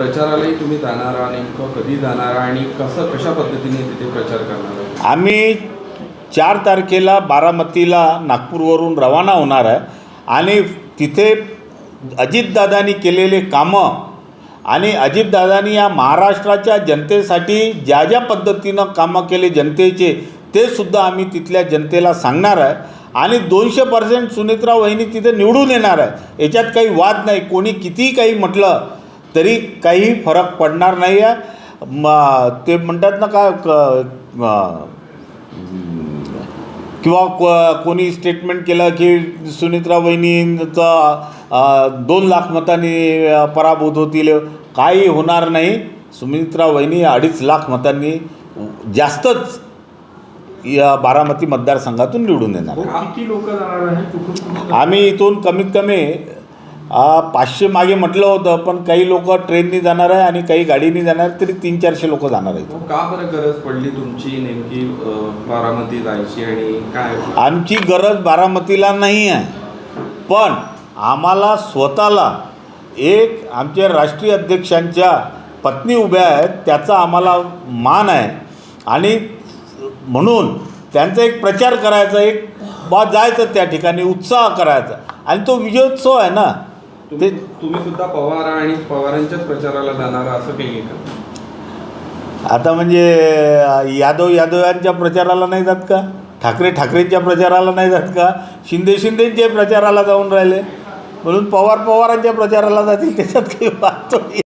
प्रचारालाही तुम्ही जाणार नेमकं कधी जाणार आणि कसं कशा पद्धतीने तिथे प्रचार करणार आम्ही चार तारखेला बारामतीला नागपूरवरून रवाना होणार आहे आणि तिथे अजितदादांनी केलेले कामं आणि अजितदादांनी या महाराष्ट्राच्या जनतेसाठी ज्या ज्या पद्धतीनं कामं केले जनतेचे ते सुद्धा आम्ही तिथल्या जनतेला सांगणार आहे. आणि दोनशे पर्सेंट सुनेत्रा वहिनी तिथे निवडून येणार आहे. याच्यात काही वाद नाही. कोणी कितीही काही म्हटलं तरी काही फरक पडणार नाही आहे म ते म्हणतात ना काय क- किंवा को कोणी स्टेटमेंट केलं की सुनित्रा वहिनींचा दोन लाख मतांनी पराभूत होतील. काही होणार नाही. सुमित्रा वहिनी अडीच लाख मतांनी जास्तच या बारामती मतदारसंघातून निवडून येणार. कुठून आम्ही इथून कमीत कमी पाचशे मागे म्हटलं होतं पण काही लोक ट्रेननी जाणार आहे आणि काही गाडीने जाणार तरी तीन चारशे लोक जाणार आहेत. का बरं गरज पडली तुमची नेमकी बारामती जायची आणि काय? आमची गरज बारामतीला नाही आहे पण आम्हाला स्वतःला एक आमच्या राष्ट्रीय अध्यक्षांच्या पत्नी उभ्या आहेत त्याचा आम्हाला मान आहे. आणि म्हणून त्यांचा एक प्रचार करायचा एक बा जायचं त्या ठिकाणी उत्साह करायचा. आणि तो विजयोत्सव आहे ना ते तुम्ही सुद्धा पवार आणि पवारांच्याच प्रचाराला जाणार असं काही का? आता म्हणजे यादव यादवांच्या प्रचाराला नाही जात का? ठाकरे ठाकरेंच्या प्रचाराला नाही जात का? शिंदे शिंदेच्या प्रचाराला जाऊन राहिले. म्हणून पवार पवारांच्या प्रचाराला जातील त्याच्यात काही आहे.